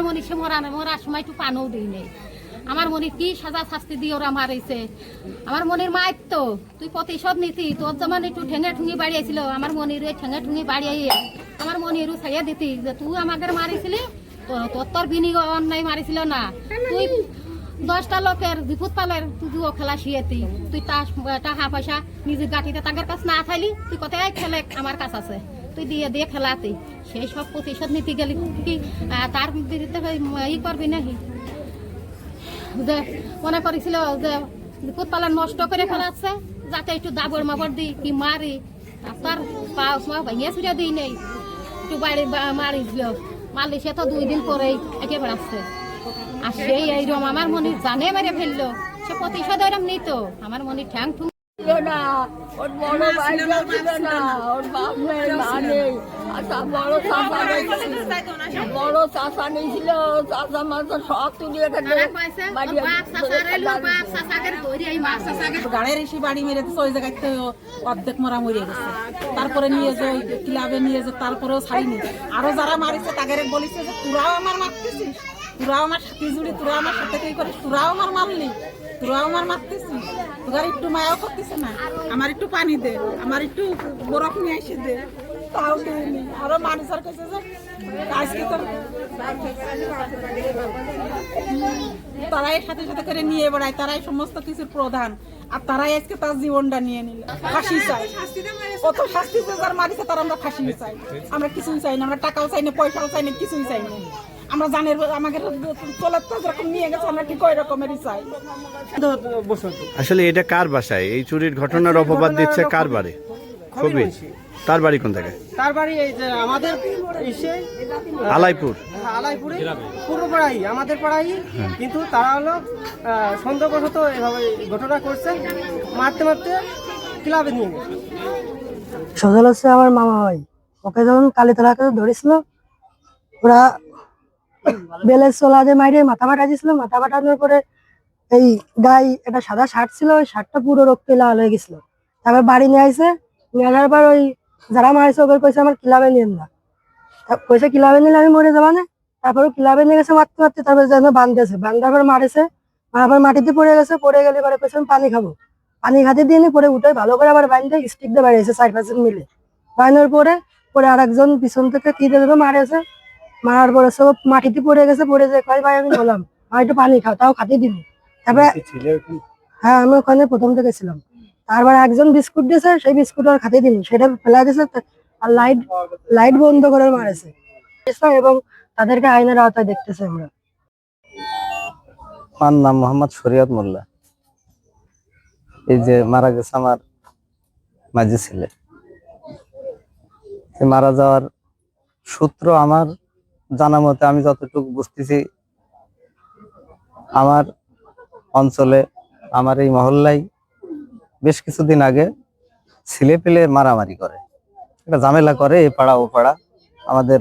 আমার মনে সে মরা নাই, মরার সময় একটু পানও দিই নেই। আমার মনে কি সাজা শাস্তি দিয়ে ওরা মারিছে। আমার মনের মায়ের তো, তুই প্রতিশোধ নিতি, তোর যেমন একটু ঠেঙে ঠুঙি বাড়িয়েছিল, আমার মনির ঠেঙে ঠুঙি বাড়িয়ে আমার মনিরও ছাইয়া দিতি যে তুই আমাকে মারিছিলি, তো- তোর তোর বিনি অন্যায় মারিছিল না। তুই দশটা লোকের বিপদ পালের তুই জুয়ো খেলা শিয়েতি, তুই তাস, টাকা পয়সা নিজের গাঠিতে তাদের কাছে না থাইলি, তুই কোথায় খেলে আমার কাছে আছে। তুই দিয়ে দিয়ে খেলাতি সেই সব প্রতিশোধ নিতে গেলি কি তার বিরুদ্ধে ই করবি নাকি? যে মনে করেছিল যে বিপদ পালা নষ্ট করে ফেলাচ্ছে যাতে একটু দাবর মাবর দিই কি মারি তার পা পা ভেঙে ছুড়ে দিই নেই। একটু বাড়ি বা- মারিছিল মারলি সে তো দুই দিন পরেই একে বেড়াচ্ছে আর সেই এইরকম আমার মনে জানে মেরে ফেলল, সে প্রতিশোধ ওরম নিত, আমার মনে ঠ্যাং ঠুং ছিল না। ওর বড় ভাইটাও ছিল না ওর বাপ নেই মা নেই। আর তার বড় চাষা বড় চাষা নিয়েছিল চাষা মাছ সব তুলিয়ে তারা কয়েছে ওর বাপ চাচারে লো বাপ চাচাকে ধরি এই মাছ চাচাকে গাড়ির এসে বাড়ি মেরে ওই জায়গায় তো অর্ধেক মরা মরে গেছে। তারপরে নিয়ে যে ওই ক্লাবে নিয়ে যে তারপরেও ছাড়িনি। আরও যারা মারিছে তাদের বলিছে যে তোরাও আমার মারতেছিস? তোরাও আমার সাথে জুড়ি, তোরা আমার সাথে কি করিস? তোরাও আমার মারলি তোরাও আমার মারতেছিস। তোর একটু মায়াও করতেছে না। আমার একটু পানি দে, আমার একটু বরফ নিয়ে এসে দে। তাও দেয়নি আরও মানুষের কাছে যে, আজকে তোর তারাই সাথে সাথে করে নিয়ে বেড়ায়, তারাই সমস্ত কিছুর প্রধান। আর তারাই আজকে তার জীবনটা নিয়ে নিল। ফাঁসি চাই কত শাস্তি যার মারিছে, তার আমরা ফাঁসি চাই। আমরা কিছুই চাই না, আমরা টাকাও চাই না, পয়সাও চাই না, কিছুই চাই না। আমরা জানের আমাকে তোলার তো যেরকম নিয়ে গেছে আমরা ঠিক ওই রকমেরই চাই? আসলে এটা কার বাসায়? এই চুরির ঘটনার অপবাদ দিচ্ছে কার বাড়ি? কবি তার বাড়ি কোন জায়গায় তার বাড়ি এই যে আমাদের আলাইপুর। আলাইপুরে পূর্ব পাড়াই আমাদের পাড়াই কিন্তু তারা হলো সন্দেহবশত এভাবে ঘটনা করছে মারতে মারতে ক্লাবে নিয়ে গেছে। সজল হচ্ছে আমার মামা হয় ওকে যখন কালীতলাকে ধরেছিল ওরা বেলের চোলা যে মাইরে মাথা দিয়েছিল, মাথা ফাটানোর পরে এই গায়ে একটা সাদা শার্ট ছিল, ওই শার্টটা পুরো রক্তে লাল হয়ে গেছিল। তারপর বাড়ি নিয়ে আসে নিয়ে আসার পর ওই যারা মারিছে কইছে, আমার নিয়েন না। নিলে আমি মরে যাবা না? নিয়ে গেছে মারতে মারতে যেন বান্ধেছে বান্ধার পর মারেছে পর মাটিতে পড়ে গেছে, পড়ে গেলে পরে কইছে পানি খাব। পানি খাতে দিয়ে পরে উঠে ভালো করে আবার বাইন্দে স্টিক দিয়ে বাড়িয়েছে চার পাঁচজন মিলে। বাইনোর পরে পরে আর একজন পিছন থেকে কি দিয়ে মারেছে মারার পরে সব মাটিতে পড়ে গেছে পড়ে যে কয় ভাই আমি বললাম আমার একটু পানি খাও তাও খাতে দিবি। তারপরে হ্যাঁ আমি ওখানে প্রথম থেকে ছিলাম। তারপর একজন বিস্কুট দিয়েছে সেই বিস্কুট আর খাতে দিনি সেটা ফেলা দিয়েছে আর লাইট লাইট বন্ধ করে মারেছে। এবং তাদেরকে আইনের আওতায় দেখতেছে আমরা। আমার নাম মোহাম্মদ শরিয়ত মোল্লা। এই যে মারা গেছে আমার মাঝি ছেলে। মারা যাওয়ার সূত্র আমার জানা মতে আমি যতটুকু বুঝতেছি, আমার অঞ্চলে, আমার এই মহল্লায় বেশ কিছুদিন আগে ছেলে পেলে মারামারি করে। একটা ঝামেলা করে এ পাড়া, ও পাড়া। আমাদের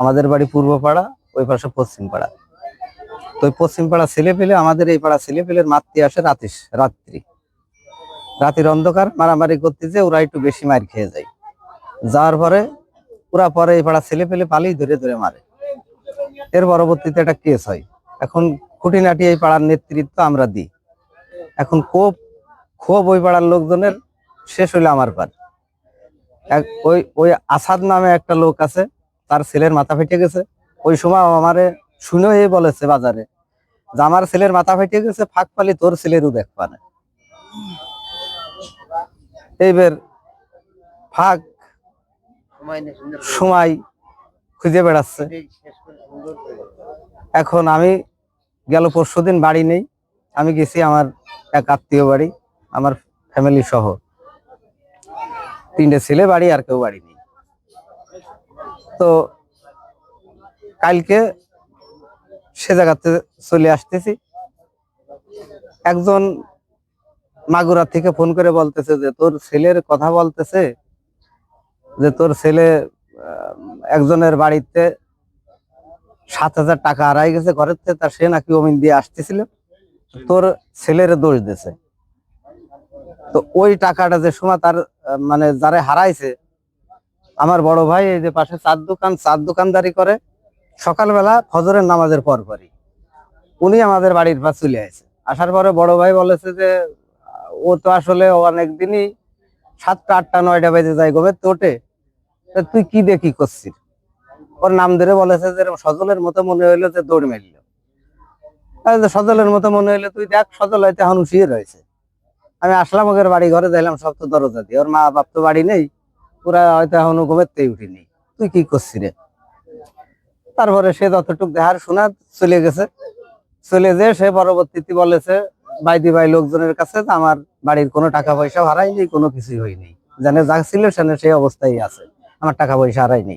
আমাদের বাড়ি পূর্ব পাড়া, ওই পাশে পশ্চিম পাড়া। তো পশ্চিম পাড়া ছেলে পেলে, আমাদের এই পাড়া ছেলে পেলের মাতৃ আসে রাতিস রাত্রি। রাতের অন্ধকার, মারামারি করতে যে ওরা একটু বেশি মার খেয়ে যায়। যাওয়ার পরে, ওরা পরে এই পাড়া ছেলে পেলে পালিয়ে ধরে ধরে মারে। এর পরবর্তীতে একটা কেস হয়। এখন খুঁটিনাটি এই পাড়ার নেতৃত্ব আমরা দিই। এখন ক্ষোভ ক্ষোভ ওই পাড়ার লোকজনের শেষ হইল আমার পার ওই ওই আসাদ নামে একটা লোক আছে, তার ছেলের মাথা ফেটে গেছে। ওই সময় আমারে শুনে এ বলেছে বাজারে যে আমার ছেলের মাথা ফেটে গেছে, ফাঁক পালি তোর ছেলেরও দেখ পানে এইবার ফাঁক সময় খুঁজে বেড়াচ্ছে। এখন আমি গেল পরশু দিন বাড়ি নেই। আমি গেছি আমার এক আত্মীয় বাড়ি, আমার ফ্যামিলি সহ। তিনটে ছেলে বাড়ি আর কেউ বাড়ি নেই। তো কালকে সে জায়গাতে চলে আসতেছি। একজন মাগুরা থেকে ফোন করে বলতেছে যে, তোর ছেলের কথা বলতেছে যে, তোর ছেলে একজনের বাড়িতে সাত হাজার টাকা হারাই গেছে ঘরের থেকে, তা সে নাকি অমিন দিয়ে আসতেছিল। তোর ছেলের দোষ দিছে তো ওই টাকাটা যে সময় তার মানে যারে হারাইছে, আমার বড় ভাই এই যে পাশে চার দোকান, চার দোকানদারি করে, সকালবেলা ফজরের নামাজের পর পরই উনি আমাদের বাড়ির পাশ চলে আসে। আসার পরে বড় ভাই বলেছে যে, ও তো আসলে অনেক দিনই সাতটা, আটটা, নয়টা বেজে যায় গোবে তোটে তুই কি দেখি করছিস? ওর নাম ধরে বলেছে যে সজলের মতো মনে হইল যে দৌড় মারল। সজলের মতো মনে হইল, তুই দেখ সজল হয়তো এখন শুয়ে রয়েছে। আমি আসলাম ওদের বাড়ি ঘরে দেখলাম সব তো দরজা দিয়ে। ওর মা বাপ তো বাড়ি নেই পুরা হয়তো এখনও ঘুমেতেই উঠিনি। তুই কি করছি রে? তারপরে সে যতটুক দেহার শোনা চলে গেছে। চলে যে সে পরবর্তীতে বলেছে বাইদি ভাই, লোকজনের কাছে আমার বাড়ির কোনো টাকা পয়সা হারাইনি কোনো কিছুই হয়নি। জানে যা ছিল সেখানে সেই অবস্থায় আছে। আমার টাকা পয়সা হারাইনি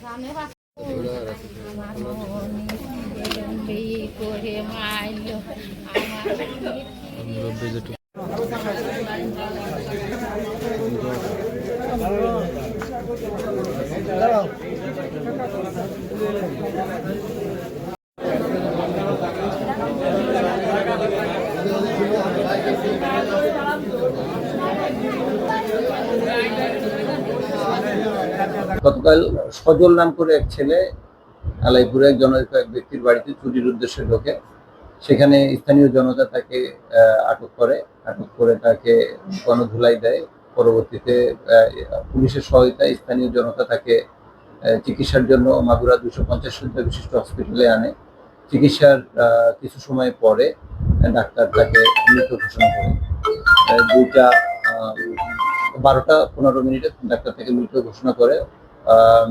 জানে বা আমার মনির এমনি করে মারলো আমার মনির গতকাল সজল নাম করে এক ছেলে আলাইপুরে এক জনৈক এক ব্যক্তির বাড়িতে চুরির উদ্দেশ্যে ঢোকে। সেখানে স্থানীয় জনতা তাকে আটক করে। আটক করে তাকে গণধুলাই দেয়। পরবর্তীতে পুলিশের সহায়তায় স্থানীয় জনতা তাকে চিকিৎসার জন্য মাগুরা দুশো পঞ্চাশ শয্যা বিশিষ্ট হসপিটালে আনে। চিকিৎসার কিছু সময় পরে ডাক্তার তাকে মৃত ঘোষণা করে দুইটা বারোটা পনেরো মিনিটে ডাক্তার তাকে মৃত ঘোষণা করে। আহ,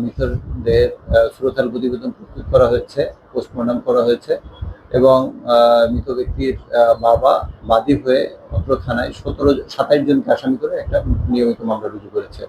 শ্রোতার প্রতিবেদন প্রস্তুত করা হয়েছে পোস্টমর্টম করা হয়েছে এবং মৃত ব্যক্তির বাবা বাদী হয়ে অত্র থানায় সতেরো সাতাইশ জনকে আসামি করে একটা নিয়মিত মামলা রুজু করেছে।